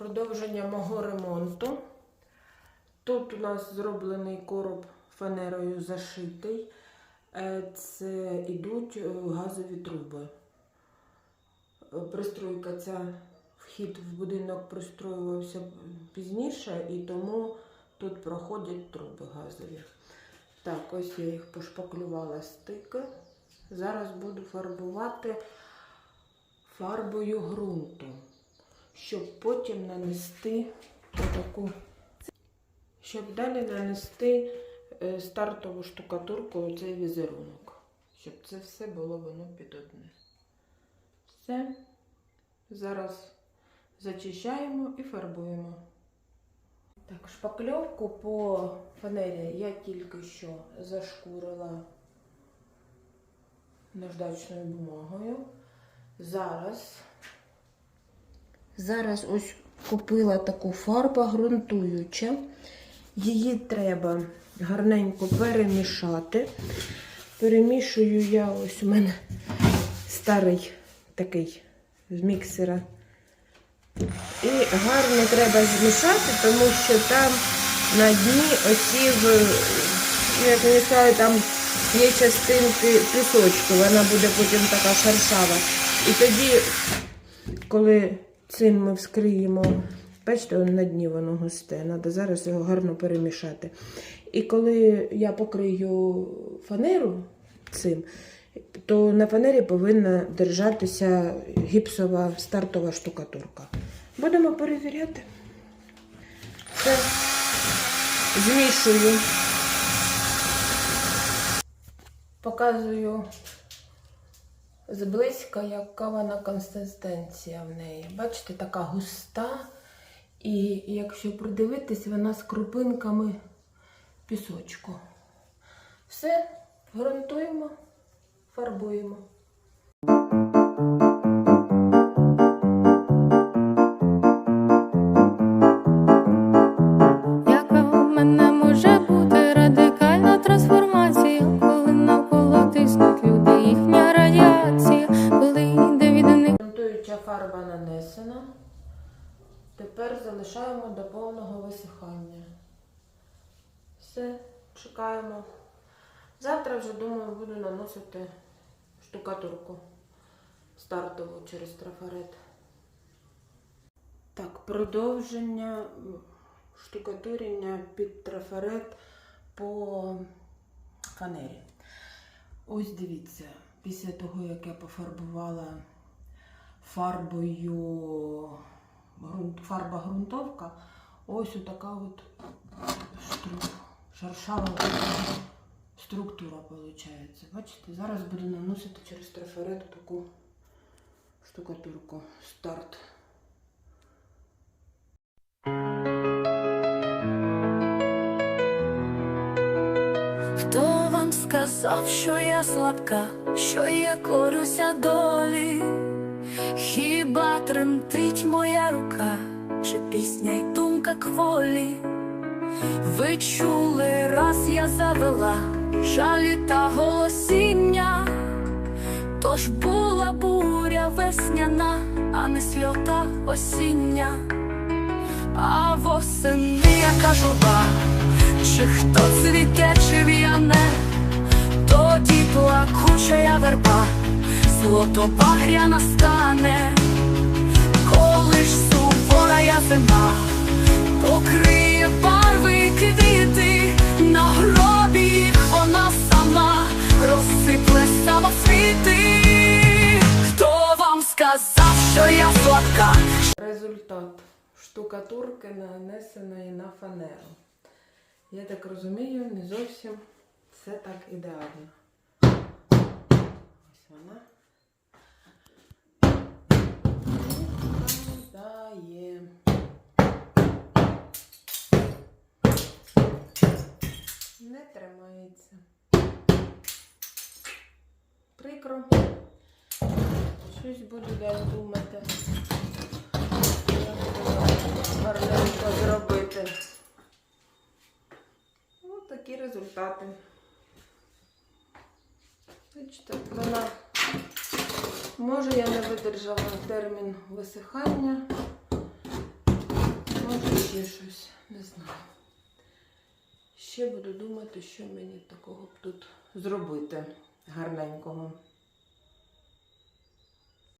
продовження мого ремонту. Тут у нас зроблений короб фанерою зашитий. Е, Це йдуть е, газові труби. Е, Пристройка ця, вхід в будинок пристроювався пізніше, і тому тут проходять труби газові. Так, ось я їх пошпаклювала стики. Зараз буду фарбувати фарбою ґрунту, щоб потім нанести таку, щоб далі нанести е, стартову штукатурку у цей візерунок, щоб це все було воно під одне. Все. Зараз зачищаємо і фарбуємо. Так, шпакльовку по фанері я тільки що зашкурила наждачною бумагою. Зараз. Зараз ось купила таку фарбу ґрунтуюча. Її треба гарненько перемішати. Перемішую я ось у мене старий такий з міксера. І гарно треба змішати, тому що там на дні оці, як вони сказали, там є частинки пісочку, вона буде потім така шершава. І тоді, коли цим ми вскриємо, бачите, на дні воно густе, треба зараз його гарно перемішати. І коли я покрию фанеру цим, то на фанері повинна держатися гіпсова стартова штукатурка. Будемо перевіряти. Це змішую. Показую зблизька, яка вона консистенція в неї. Бачите, така густа. І якщо придивитись, вона з крупинками пісочку. Все, грунтуємо, фарбуємо. Фарба нанесена. Тепер залишаємо до повного висихання. Все, чекаємо. Завтра вже, думаю, буду наносити штукатурку стартову через трафарет. Так, продовження штукатурення під трафарет по фанері. Ось дивіться, після того, як я пофарбувала фарбою фарба ґрунтовка, ось така от штру- шершава структура виходить. Бачите, зараз буду наносити через трафарет таку штукатурку. Старт. Хто вам сказав, що я слабка, що я корюся долі? Хіба тремтить моя рука, чи пісня й думка кволі? Ви чули, раз я завела жалі та голосіння, тож була буря весняна, а не сльота осіння, а восени яка журба, чи хто цвіте, чи в'яне, тоді плакуча я верба, злото багря настане, коли сувора я зима, покриє барви квіти, на гробі вона сама розсипле самоцвіти. Хто вам сказав, що я слабка? Результат штукатурки нанесеної на фанеру. Я так розумію, не зовсім все так ідеально. Ось вона. Не тримається. Прикро. Щось буду далі думати. Як гарненько зробити. Ось такі результати. Бачите, вона може я не видержала термін висихання. може ще щось, не знаю. Ще буду думати, що мені такого б тут зробити гарненького.